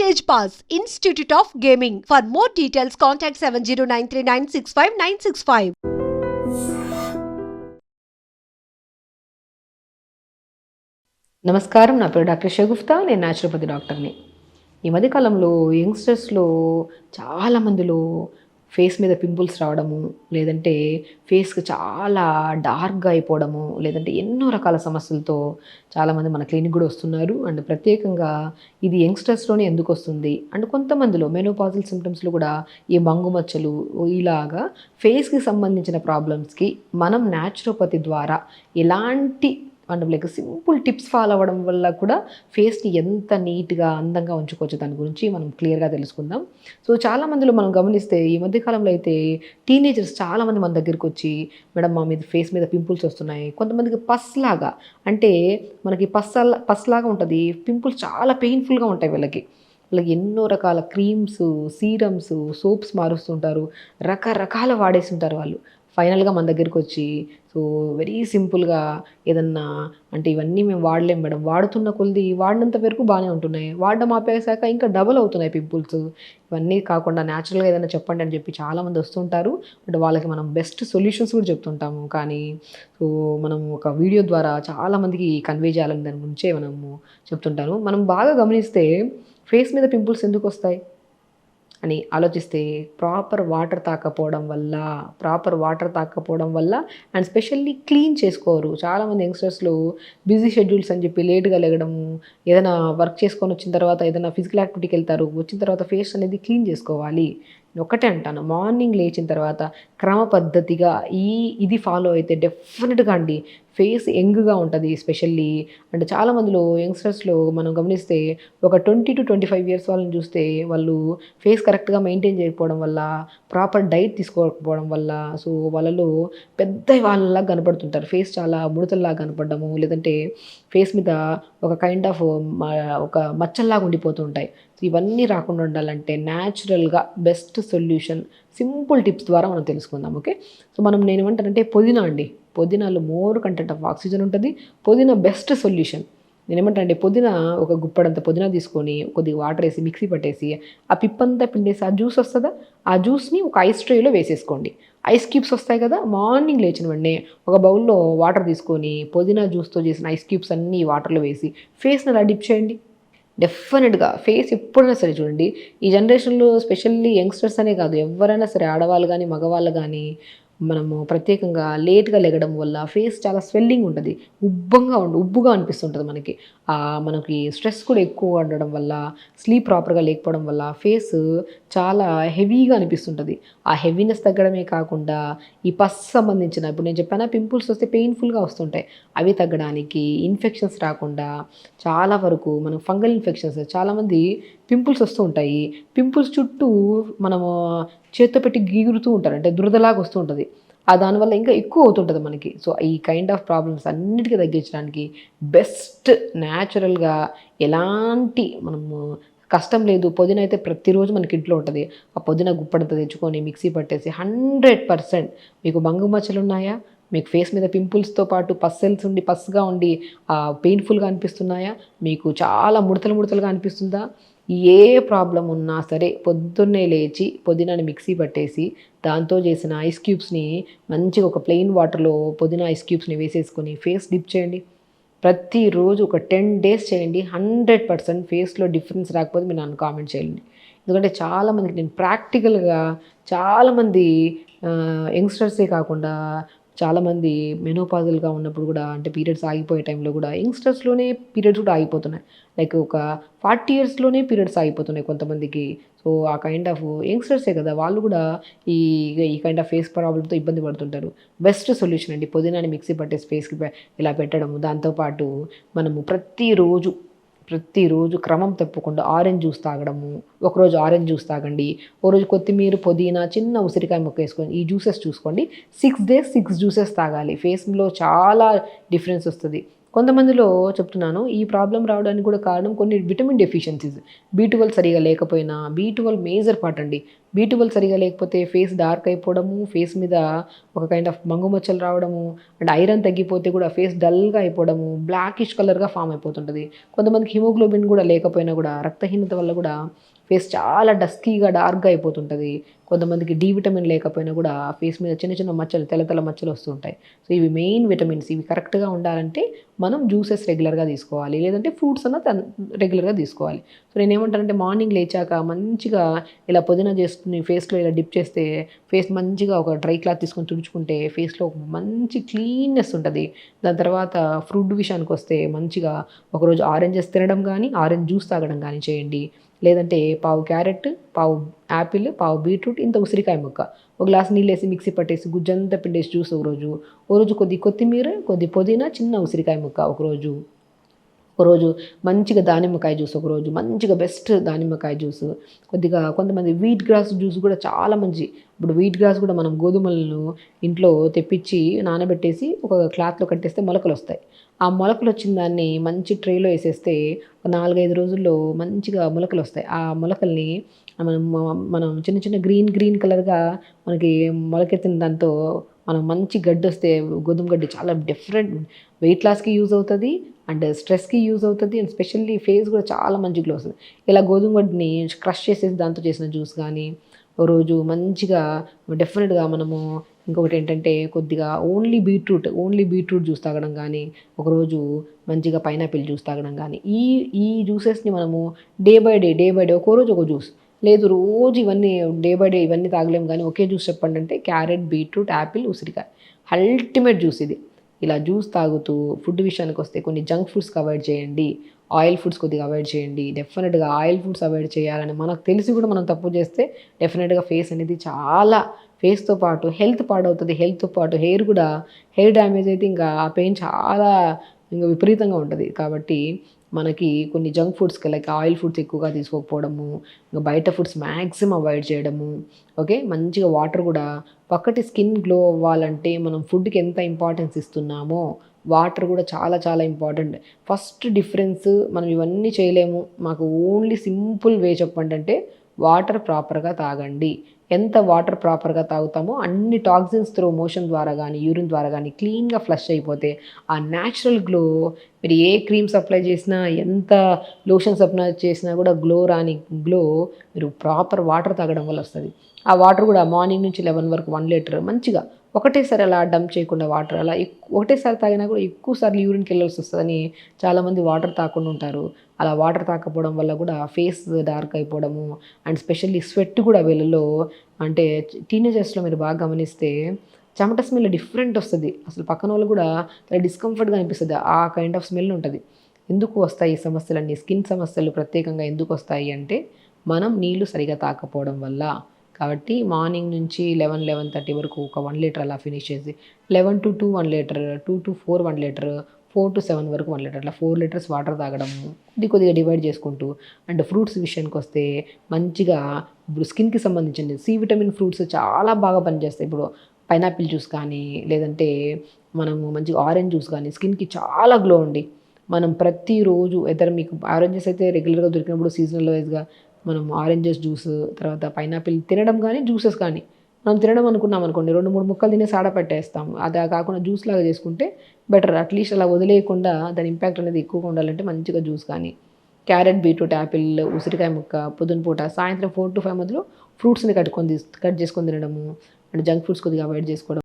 Stage pass institute of gaming for more details contact seven zero nine three nine six five nine six five నమస్కారం నా పేరు doctor Shagufta నేను naturopathy డాక్టర్ని. ఈ మధ్యకాలంలో యంగ్స్టర్స్లో చాలామందిలో ఫేస్ మీద పింపుల్స్ రావడము లేదంటే ఫేస్కి చాలా డార్క్గా అయిపోవడము లేదంటే ఎన్నో రకాల సమస్యలతో చాలామంది మన క్లినిక్ కూడా వస్తున్నారు. అండ్ ప్రత్యేకంగా ఇది యంగ్స్టర్స్లోనే ఎందుకు వస్తుంది? అండ్ కొంతమందిలో మెనోపాజల్ సిమ్టమ్స్లో కూడా ఈ మంగుమచ్చలు ఇలాగా ఫేస్కి సంబంధించిన ప్రాబ్లమ్స్కి మనం న్యాచురోపతి ద్వారా ఎలాంటి and like simple tips follow అవ్వడం వల్ల కూడా ఫేస్ని ఎంత నీట్గా అందంగా ఉంచుకోవచ్చు. దాని గురించి మనం క్లియర్గా తెలుసుకుందాం. సో చాలా మందిలో మనం గమనిస్తే ఈ మధ్యకాలంలో అయితే టీనేజర్స్ చాలామంది మన దగ్గరికి వచ్చి మేడం మా మీద ఫేస్ మీద పింపుల్స్ వస్తున్నాయి. కొంతమందికి పస్ లాగా అంటే మనకి పస్ పస్ లాగా ఉంటుంది. పింపుల్స్ చాలా పెయిన్ఫుల్గా ఉంటాయి వీళ్ళకి. వాళ్ళకి ఎన్నో రకాల క్రీమ్స్ సీరమ్స్ సోప్స్ మారుస్తుంటారు. రకరకాల వాడేసి ఉంటారు వాళ్ళు. ఫైనల్గా మన దగ్గరికి వచ్చి సో వెరీ సింపుల్గా ఏదన్నా అంటే ఇవన్నీ మేము వాడలేం మేడం. వాడుతున్న కొద్ది వాడినంత వరకు బాగానే ఉంటున్నాయి. వాడడం ఆపేసాక ఇంకా డబుల్ అవుతున్నాయి పింపుల్స్. ఇవన్నీ కాకుండా న్యాచురల్గా ఏదైనా చెప్పండి అని చెప్పి చాలామంది వస్తుంటారు. బట్ వాళ్ళకి మనం బెస్ట్ సొల్యూషన్స్ కూడా చెప్తుంటాము. కానీ సో మనం ఒక వీడియో ద్వారా చాలామందికి కన్వే చేయాలని దాని గురించే మనము చెప్తుంటాను. మనం బాగా గమనిస్తే ఫేస్ మీద పింపుల్స్ ఎందుకు వస్తాయి? అని ఆలోచిస్తే ప్రాపర్ వాటర్ తాకపోవడం వల్ల ప్రాపర్ వాటర్ తాకపోవడం వల్ల అండ్ స్పెషల్లీ క్లీన్ చేసుకోరు. చాలామంది యంగ్స్టర్స్లో బిజీ షెడ్యూల్స్ అని చెప్పి లేట్గా లెగడము ఏదైనా వర్క్ చేసుకొని వచ్చిన తర్వాత ఏదైనా ఫిజికల్ యాక్టివిటీకి వెళ్తారు వచ్చిన తర్వాత ఫేస్ అనేది క్లీన్ చేసుకోవాలి. ఒకటే అంటాను. మార్నింగ్ లేచిన తర్వాత క్రమ పద్ధతిగా ఈ ఇది ఫాలో అయితే డెఫినెట్గా అండి. ఫేస్ యంగ్గా ఉంటుంది స్పెషల్లీ అంటే చాలామందిలో యంగ్స్టర్స్లో మనం గమనిస్తే ఒక twenty two twenty five years వాళ్ళని చూస్తే వాళ్ళు ఫేస్ కరెక్ట్గా మెయింటైన్ చేయకపోవడం వల్ల ప్రాపర్ డైట్ తీసుకోకపోవడం వల్ల సో వాళ్ళలో పెద్ద వాళ్ళలా కనపడుతుంటారు. ఫేస్ చాలా ముడతల్లా కనపడము లేదంటే ఫేస్ మీద ఒక కైండ్ ఆఫ్ ఒక మచ్చల్లాగా ఉండిపోతూ ఉంటాయి ఇవన్నీ రాకుండా ఉండాలంటే న్యాచురల్గా బెస్ట్ సొల్యూషన్ సింపుల్ టిప్స్ ద్వారా మనం తెలుసుకుందాం ఓకే? సో మనం నేను ఏమంటానంటే పుదీనా అండి. పుదీనాలో మోర్ కంటెంట్ ఆఫ్ ఆక్సిజన్ ఉంటుంది. పుదీనా బెస్ట్ సొల్యూషన్. నేను ఏమంటానంటే పుదీనా ఒక గుప్పడంత పుదీనా తీసుకొని కొద్దిగా వాటర్ వేసి మిక్సీ పట్టేసి ఆ పిప్పంతా పిండేసి ఆ జ్యూస్ వస్తుందా? ఆ జ్యూస్ని ఒక ఐస్ ట్రేలో వేసేసుకోండి. ఐస్ క్యూబ్స్ వస్తాయి కదా? మార్నింగ్ లేచిన వెంటనే ఒక బౌల్లో వాటర్ తీసుకొని పుదీనా జ్యూస్తో చేసిన ఐస్ క్యూబ్స్ అన్నీ వాటర్లో వేసి ఫేస్ని అలా డిప్ చేయండి? డెఫినెట్గా ఫేస్ ఎప్పుడైనా సరే చూడండి. ఈ జనరేషన్లో స్పెషల్లీ యంగ్స్టర్స్ అనే కాదు ఎవరైనా సరే ఆడవాళ్ళు కానీ మగవాళ్ళు కానీ మనము ప్రత్యేకంగా లేట్గా లెగడం వల్ల ఫేస్ చాలా స్వెల్లింగ్ ఉంటుంది. ఉబ్బంగా ఉండి ఉబ్బుగా అనిపిస్తుంటుంది మనకి. మనకి స్ట్రెస్ కూడా ఎక్కువ ఉండడం వల్ల స్లీప్ ప్రాపర్గా లేకపోవడం వల్ల ఫేస్ చాలా హెవీగా అనిపిస్తుంటుంది. ఆ హెవీనెస్ తగ్గడమే కాకుండా ఈ పస్ సంబంధించిన ఇప్పుడు నేను చెప్పాను పింపుల్స్ వస్తే పెయిన్ఫుల్గా వస్తుంటాయి. అవి తగ్గడానికి ఇన్ఫెక్షన్స్ రాకుండా చాలా వరకు మనం ఫంగల్ ఇన్ఫెక్షన్స్ చాలామంది పింపుల్స్ వస్తూ ఉంటాయి. పింపుల్స్ చుట్టూ మనము చేత్తో పెట్టి గీగురుతూ ఉంటారు. అంటే దురదలాగా వస్తూ ఉంటుంది. ఆ దానివల్ల ఇంకా ఎక్కువ అవుతుంటుంది మనకి. సో ఈ కైండ్ ఆఫ్ ప్రాబ్లమ్స్ అన్నిటికీ తగ్గించడానికి బెస్ట్ న్యాచురల్గా ఎలాంటి మనము కష్టం లేదు. పొదిన అయితే ప్రతిరోజు మనకి ఇంట్లో ఉంటుంది. ఆ పొదిన గుప్పడంత తెచ్చుకొని మిక్సీ పట్టేసి హండ్రెడ్ పర్సెంట్ మీకు బంగు మచ్చలు ఉన్నాయా? మీకు ఫేస్ మీద పింపుల్స్తో పాటు పస్సెల్స్ ఉండి పస్గా ఉండి పెయిన్ఫుల్గా అనిపిస్తున్నాయా? మీకు చాలా ముడతలు ముడతలుగా అనిపిస్తుందా? ఏ ప్రాబ్లం ఉన్నా సరే పొద్దున్నే లేచి పుదీనాని మిక్సీ పట్టేసి దాంతో చేసిన ఐస్ క్యూబ్స్ని మంచిగా ఒక ప్లెయిన్ వాటర్లో పుదీనా ఐస్ క్యూబ్స్ని వేసేసుకొని ఫేస్ డిప్ చేయండి. ప్రతిరోజు ఒక టెన్ డేస్ చేయండి. హండ్రెడ్ పర్సెంట్ ఫేస్లో డిఫరెన్స్ రాకపోతే మీరు నన్ను కామెంట్ చేయండి. ఎందుకంటే చాలామందికి నేను ప్రాక్టికల్గా చాలామంది యంగ్స్టర్సే కాకుండా చాలామంది మెనోపాజల్గా ఉన్నప్పుడు కూడా అంటే పీరియడ్స్ ఆగిపోయే టైంలో కూడా యంగ్స్టర్స్లోనే పీరియడ్స్ కూడా ఆగిపోతున్నాయి. లైక్ ఒక ఫార్టీ ఇయర్స్లోనే పీరియడ్స్ ఆగిపోతున్నాయి కొంతమందికి. సో ఆ కైండ్ ఆఫ్ యంగ్స్టర్సే కదా వాళ్ళు కూడా ఈ ఈ కైండ్ ఆఫ్ ఫేస్ ప్రాబ్లంతో ఇబ్బంది పడుతుంటారు. బెస్ట్ సొల్యూషన్ అండి పుదీనాని మిక్సీ పట్టేసి ఫేస్కి ఇలా పెట్టడము. దాంతోపాటు మనము ప్రతిరోజు ప్రతిరోజు క్రమం తప్పకుండా ఆరెంజ్ జ్యూస్ తాగడము ఒకరోజు ఆరెంజ్ జ్యూస్ తాగండి ఓ రోజు కొత్తిమీర పుదీనా చిన్న ఉసిరికాయ ముక్క వేసుకొని ఈ జ్యూసెస్ చూసుకోండి. సిక్స్ డేస్ సిక్స్ జ్యూసెస్ తాగాలి. ఫేస్లో చాలా డిఫరెన్స్ వస్తుంది. కొంతమందిలో చెప్తున్నాను ఈ ప్రాబ్లం రావడానికి కూడా కారణం కొన్ని విటమిన్ డెఫిషియన్సీస్. బీ ట్వెల్వ్ సరిగా లేకపోయినా బీ ట్వెల్వ్ మేజర్ పార్ట్ అండి. బీ ట్వెల్వ్ సరిగా లేకపోతే ఫేస్ డార్క్ అయిపోవడము ఫేస్ మీద ఒక కైండ్ ఆఫ్ మంగుమచ్చలు రావడము అండ్ ఐరన్ తగ్గిపోతే కూడా ఫేస్ డల్గా అయిపోవడము బ్లాకిష్ కలర్గా ఫామ్ అయిపోతుంటుంది. కొంతమందికి హిమోగ్లోబిన్ కూడా లేకపోయినా కూడా రక్తహీనత వల్ల కూడా ఫేస్ చాలా డస్కీగా డార్క్గా అయిపోతుంటుంది. కొంతమందికి డి విటమిన్ లేకపోయినా కూడా ఫేస్ మీద చిన్న చిన్న మచ్చలు తెల్ల తెల్ల మచ్చలు వస్తుంటాయి. సో ఇవి మెయిన్ విటమిన్స్ ఇవి కరెక్ట్గా ఉండాలంటే మనం జ్యూసెస్ రెగ్యులర్గా తీసుకోవాలి. లేదంటే ఫ్రూట్స్ అన్న రెగ్యులర్గా తీసుకోవాలి. సో నేను ఏమంటానంటే మార్నింగ్ లేచాక మంచిగా ఇలా పుదీనా చేసుకుని ఫేస్లో ఇలా డిప్ చేస్తే ఫేస్ మంచిగా ఒక డ్రై క్లాత్ తీసుకొని తుడుచుకుంటే ఫేస్లో ఒక మంచి క్లీన్నెస్ ఉంటుంది. దాని తర్వాత ఫ్రూట్ విషయానికి వస్తే మంచిగా ఒకరోజు ఆరెంజెస్ తినడం కానీ ఆరెంజ్ జ్యూస్ తాగడం కానీ చేయండి. లేదంటే పావు క్యారెట్ పావు యాపిల్ పావు బీట్రూట్ ఇంత ఉసిరికాయ ముక్క. ఒక గ్లాస్ నీళ్ళు వేసి మిక్సీ పట్టేసి గుజ్జంతా పిండేసి జ్యూస్ ఒకరోజు. ఓ రోజు కొద్ది కొత్తిమీర కొద్ది పుదీనా చిన్న ఉసిరికాయ ముక్క ఒకరోజు. ఒకరోజు మంచిగా దానిమ్మకాయ జ్యూస్ ఒకరోజు మంచిగా బెస్ట్ దానిమ్మకాయ జ్యూస్. కొద్దిగా కొంతమంది వీట్ గ్రాస్ జ్యూస్ కూడా చాలా మంచి. ఇప్పుడు వీట్ గ్రాస్ కూడా మనం గోధుమలను ఇంట్లో తెప్పించి నానబెట్టేసి ఒక క్లాత్లో కట్టేస్తే మొలకలు వస్తాయి. ఆ మొలకలు వచ్చిన దాన్ని మంచి ట్రేలో వేసేస్తే ఒక నాలుగైదు రోజుల్లో మంచిగా మొలకలు వస్తాయి. ఆ మొలకల్ని మనం మనం చిన్న చిన్న గ్రీన్ గ్రీన్ కలర్గా మనకి మొలకెత్తిన దాంతో మనం మంచి గడ్డి వస్తే గోధుమ గడ్డి చాలా డిఫరెంట్ వెయిట్ లాస్కి యూజ్ అవుతుంది అండ్ స్ట్రెస్కి యూజ్ అవుతుంది అండ్ స్పెషల్లీ ఫేస్ కూడా చాలా మంచి గ్లో వస్తుంది. ఇలా గోధుమ గడ్డిని క్రష్ చేసేసి దాంతో చేసిన జ్యూస్ కానీ రోజు మంచిగా డెఫినెట్గా మనము ఇంకొకటి ఏంటంటే కొద్దిగా only beetroot only beetroot juice తాగడం కానీ ఒకరోజు మంచిగా పైనాపిల్ జ్యూస్ తాగడం కానీ ఈ ఈ జ్యూసెస్ని మనము day by day day by day ఒక్కో రోజు ఒక జ్యూస్ లేదు రోజు ఇవన్నీ డే బై డే ఇవన్నీ తాగలేము కానీ ఒకే జ్యూస్ చెప్పండి అంటే క్యారెట్ బీట్రూట్ యాపిల్ ఉసిరికాయ. అల్టిమేట్ జ్యూస్ ఇది. ఇలా జ్యూస్ తాగుతూ ఫుడ్ విషయానికి వస్తే కొన్ని జంక్ ఫుడ్స్కి అవాయిడ్ చేయండి. ఆయిల్ ఫుడ్స్ కొద్దిగా అవాయిడ్ చేయండి. డెఫినెట్గా ఆయిల్ ఫుడ్స్ అవాయిడ్ చేయాలని మనకు తెలిసి కూడా మనం తప్పు చేస్తే డెఫినెట్గా ఫేస్ అనేది చాలా ఫేస్తో పాటు హెల్త్ పాడవుతుంది. హెల్త్తో పాటు హెయిర్ కూడా హెయిర్ డ్యామేజ్ అయితే ఇంకా ఆ పెయిన్ చాలా ఇంకా విపరీతంగా ఉంటుంది. కాబట్టి మనకి కొన్ని జంక్ ఫుడ్స్కి లైక్ ఆయిల్ ఫుడ్స్ ఎక్కువగా తీసుకోకపోవడము ఇంకా బయట ఫుడ్స్ మ్యాక్సిమం అవాయిడ్ చేయడము ఓకే మంచిగా వాటర్ కూడా పక్కటి స్కిన్ గ్లో అవ్వాలంటే మనం ఫుడ్కి ఎంత ఇంపార్టెన్స్ ఇస్తున్నామో వాటర్ కూడా చాలా చాలా ఇంపార్టెంట్ ఫస్ట్ డిఫరెన్స్ మనం ఇవన్నీ చేయలేము. మాకు ఓన్లీ సింపుల్ వే చెప్పండి అంటే వాటర్ ప్రాపర్గా తాగండి. ఎంత వాటర్ ప్రాపర్గా తాగుతామో అన్ని టాక్సిన్స్ త్రూ మోషన్ ద్వారా కానీ యూరిన్ ద్వారా కానీ క్లీన్గా ఫ్లష్ అయిపోతే ఆ న్యాచురల్ గ్లో మీరు ఏ క్రీమ్స్ అప్లై చేసినా ఎంత లోషన్స్ అప్లై చేసినా కూడా గ్లో రాని గ్లో మీరు ప్రాపర్ వాటర్ తాగడం వల్ల వస్తుంది. ఆ వాటర్ కూడా మార్నింగ్ నుంచి లెవెన్ వరకు వన్ లీటర్ మంచిగా ఒకటేసారి అలా డంప్ చేయకుండా వాటర్ అలా ఎక్కు ఒకటేసారి తాగినా కూడా ఎక్కువ సార్లు యూరిన్కి వెళ్ళాల్సి వస్తుందని చాలామంది వాటర్ తాకుండా ఉంటారు. అలా వాటర్ తాకపోవడం వల్ల కూడా ఫేస్ డార్క్ అయిపోవడము అండ్ స్పెషల్లీ స్వెట్ కూడా వీళ్ళలో అంటే టీనేజర్స్లో మీరు బాగా గమనిస్తే చెమట స్మెల్ డిఫరెంట్ వస్తుంది. అసలు పక్కన వాళ్ళు కూడా చాలా డిస్కంఫర్ట్గా అనిపిస్తుంది. ఆ కైండ్ ఆఫ్ స్మెల్ ఉంటుంది. ఎందుకు వస్తాయి ఈ సమస్యలన్నీ? స్కిన్ సమస్యలు ప్రత్యేకంగా ఎందుకు వస్తాయి అంటే మనం నీళ్ళు సరిగా తాకపోవడం వల్ల. కాబట్టి మార్నింగ్ నుంచి లెవెన్ లెవెన్ థర్టీ వరకు ఒక వన్ లీటర్ అలా ఫినిష్ చేసి eleven to two one litre two to four one litre four to seven వరకు వన్ లీటర్ అట్లా ఫోర్ లీటర్స్ వాటర్ తాగడం కొద్ది కొద్దిగా డివైడ్ చేసుకుంటూ అండ్ ఫ్రూట్స్ విషయానికి వస్తే మంచిగా ఇప్పుడు స్కిన్కి సంబంధించింది సి విటమిన్ ఫ్రూట్స్ చాలా బాగా పనిచేస్తాయి. ఇప్పుడు పైనాపిల్ జ్యూస్ కానీ లేదంటే మనము మంచిగా ఆరెంజ్ జ్యూస్ కానీ స్కిన్కి చాలా గ్లో ఉండి మనం ప్రతిరోజు ఎదర్ మీకు ఆరెంజెస్ అయితే రెగ్యులర్గా దొరికినప్పుడు సీజనల్ వైజ్గా మనం ఆరెంజెస్ జ్యూస్ తర్వాత పైనాపిల్ తినడం కానీ జ్యూసెస్ కానీ మనం తినడం అనుకున్నాం అనుకోండి రెండు మూడు ముక్కలు తినేసి ఆడపెట్టేస్తాం అది కాకుండా జ్యూస్ లాగా చేసుకుంటే బెటర్ అట్లీస్ట్ అలా వదిలేయకుండా దాని ఇంపాక్ట్ అనేది ఎక్కువగా ఉండాలంటే మంచిగా జ్యూస్ కానీ క్యారెట్ బీట్రూట్ యాపిల్ ఉసిరికాయ ముక్క పొద్దున పూట సాయంత్రం ఫోర్ టు ఫైవ్ మధ్యలో ఫ్రూట్స్ని కట్టుకొని తీసు కట్ చేసుకొని తినడము అండ్ జంక్ ఫుడ్స్ కొద్దిగా అవాయిడ్ చేసుకోవడం.